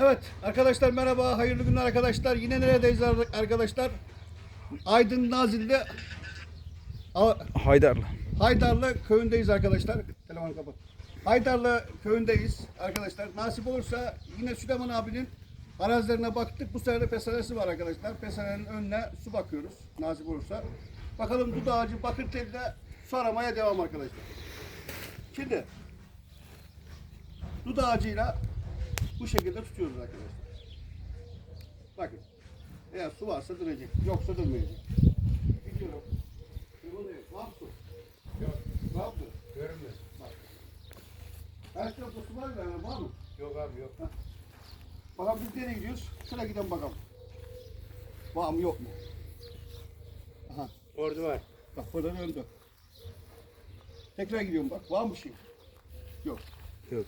Evet arkadaşlar merhaba, hayırlı günler arkadaşlar. Yine neredeyiz ar- arkadaşlar? Aydın Nazilli'de A- Haydarlı. Haydarlı köyündeyiz arkadaşlar. Telefonu kapat. Haydarlı köyündeyiz arkadaşlar. Nasip olursa yine Süleyman abinin arazilerine baktık. Bu sefer de pesanesi var arkadaşlar. Pesanenin önüne su bakıyoruz. Nasip olursa. Bakalım dut ağacı bakır telde su aramaya devam arkadaşlar. Şimdi dut ağacıyla bu şekilde tutuyoruz arkadaşlar. Bakın. Eğer su varsa duracak. Yoksa durmayacak. Gidiyorum. Var mı su? Yok. Var mı? Görünmüyor. Her tarafta su var mı? Var mı? Yok abi yok. Bakalım biz nereye gidiyoruz? Şöyle gidelim bakalım. Var mı yok mu? Aha. Orada var. Bak burada döndü. Tekrar gidiyorum bak. Var mı bir şey? Yok. Yok.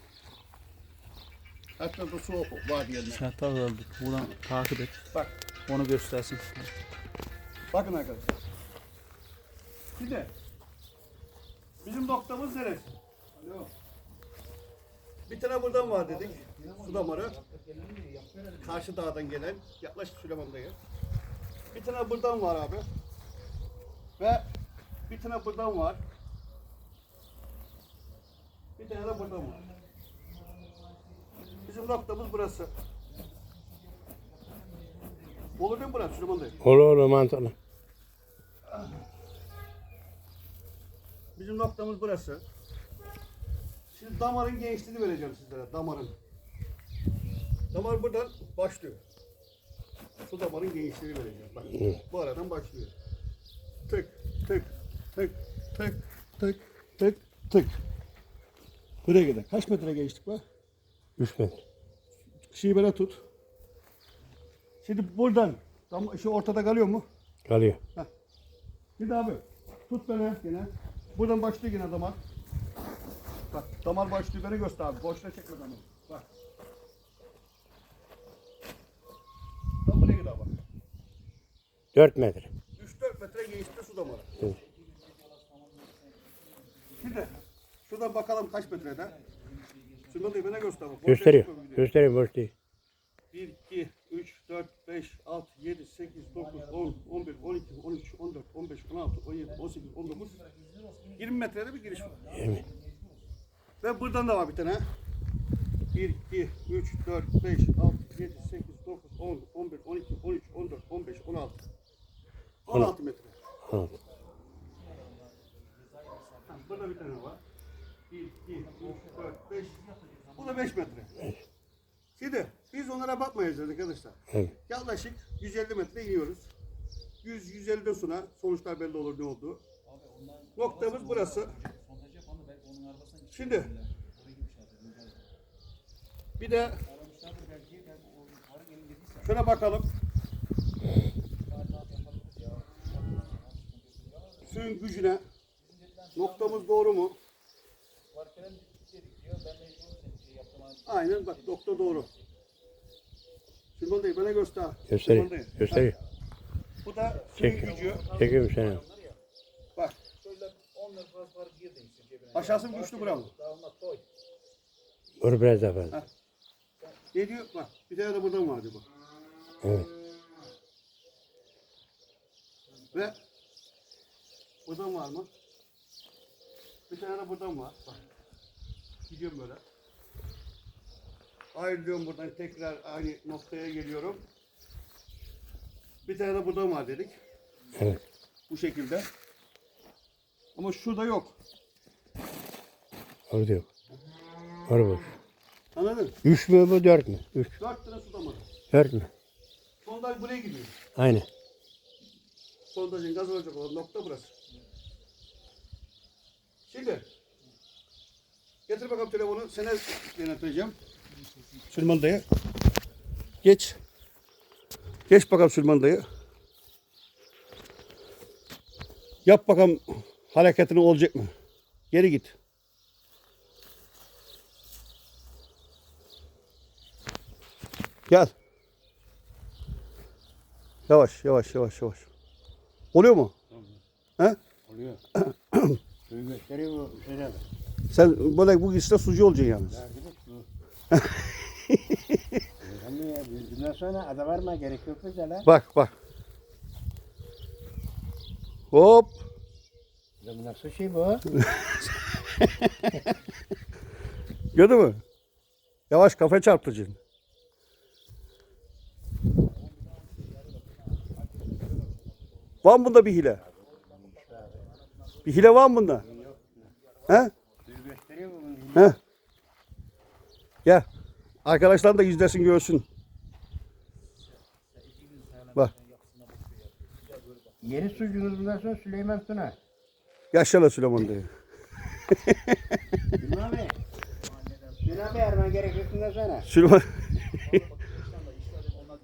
Tarafta su var diyelim. Sertar aldık. Buradan takip et. Bak. Onu göstersin. Bakın arkadaşlar. Şimdi bizim noktamız neresi? Alo. Bir tane buradan var dedik. Su damarı. Karşı dağdan gelen. Yaklaş Süleyman dayı. Bir tane buradan var abi. Ve bir tane buradan var. Bir tane de buradan var. Bizim noktamız burası. Olur değil mi burası Süleyman dayı? Olur olur mantıklı. Bizim noktamız burası. Şimdi damarın genişliğini vereceğim sizlere. Damarın. Damar buradan başlıyor. Su damarın genişliğini vereceğim. Bak, bu aradan başlıyor. Tık, tık, tık, tık, tık, tık, tık. Buraya kadar. Kaç metre geçtik var? 3 metre. Şeyi böyle tut. Şimdi buradan, tam şu ortada kalıyor mu? Kalıyor. Şimdi abi tut beni yine. Buradan başlıyor yine damar. Bak damar başlıyor beni göster abi. Boşuna çekme damarı. Bak. Tam buraya gidiyor bak. 4 metre. 3-4 metre genişlikte su damarı. Evet. Şimdi şuradan bakalım kaç metrede. Da bana göster. bak. Gösteriyor. Gösteriyor boş değil. 1, 2, 3, 4, 5, 6, 7, 8, 9, 10, 11, 12, 13, 14, 15, 16, 17, 18, 19, 20 metrede bir giriş var. 20. Ve buradan da var bir tane. 1, 2, 3, 4, 5, 6, 7, 8, 9, 10, 11, 12, 13, 14, 15, 16. 16 metre. Evet. Ha, Burada bir tane var. 1, 2, 3, 4, 5. Bu da 5 metre. Şimdi biz onlara bakmayacağız arkadaşlar. Evet. Yaklaşık 150 metre iniyoruz. 100-150'den sonra sonuçlar belli olur ne olduğu. Noktamız burası. Şimdi bir de şuna bakalım. Suyun gücüne noktamız doğru mu? Aynen bak nokta doğru. Süleyman dayı bana göster. Gösteriyor. Süleyman dayı. Gösteriyor. Bu da suyun Çek. gücü. Çekiyorum seni. Bak. Aşağısı güçlü bravo. Vur biraz daha fazla. Ne diyor? Bak bir tane de buradan var diyor bak. Evet. Ve buradan var mı? Bir tane de buradan var. Bak. Gidiyorum böyle. Ayrılıyorum buradan tekrar aynı noktaya geliyorum. Bir tane de buradan var dedik. Evet. Bu şekilde. Ama şurada yok. Orada yok. Orada boş. Anladın? 3 mü bu 4 mü? 3. Dört tane su damarı. 4 mü? Sondaj buraya gidiyor. Aynen. Sondajın gaz olacak olan nokta burası. Şimdi getir bakalım telefonu. Sana yöneteceğim. Süleyman dayı. Geç. Geç bakalım Süleyman dayı. Yap bakalım hareketini olacak mı? Geri git. Gel. Yavaş, yavaş, yavaş, yavaş. Oluyor mu? He? Oluyor. Suyu gösteriyor mu? Şeyler. Sen böyle bu işte sucu olacaksın yalnız. sonra ada varma gerek yok bize lan. Bak bak. Hop. Ya Bu nasıl şey bu? Gördün mü? Yavaş kafa çarptıracaksın. Var mı bunda bir hile? Bir hile var mı bunda? He? He? Gel. Arkadaşlar da yüzlesin görsün. Bak. Yeni sucunuz bundan sonra Süleyman Tuna. Yaşa Süleyman diye. Bilmem abi. Süleyman abi Erman gerek yok bundan sonra. Süleyman.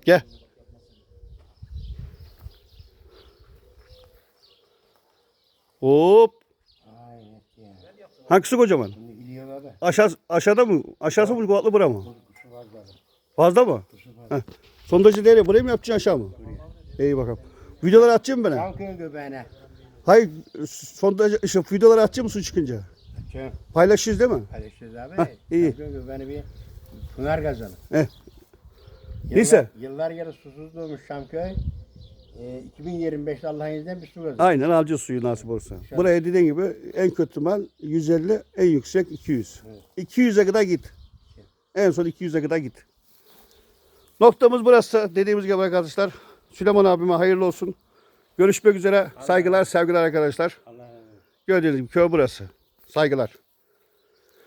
Gel. Hop. Hangisi kocaman? Aşağı, aşağıda mı? Aşağısı mı kulaklı bura mı? Fazla mı? Heh. Sondajı nereye? Buraya mı yapacaksın aşağı mı? İyi bakalım. Videoları atacağım mı bana? Köyün göbeğine. Hayır, sondajı, işte videoları atacağım mı su çıkınca? Açıyorum. Paylaşırız değil mi? Paylaşırız abi. Hah, iyi. Köyün göbeğine bir pınar kazanı. Eh. Yıllar- Neyse. Yıllar yarı susuz doğmuş Şamköy. Ee, 2025'te Allah'ın izniyle bir su kazanı. Aynen alacağız suyu nasip olursa. Buraya dediğin gibi en kötü mal 150, en yüksek 200. 200'e kadar git. En son 200'e kadar git. Noktamız burası. Dediğimiz gibi arkadaşlar. Süleyman abime hayırlı olsun. Görüşmek üzere. Saygılar, sevgiler arkadaşlar. Gördüğünüz gibi köy burası. Saygılar.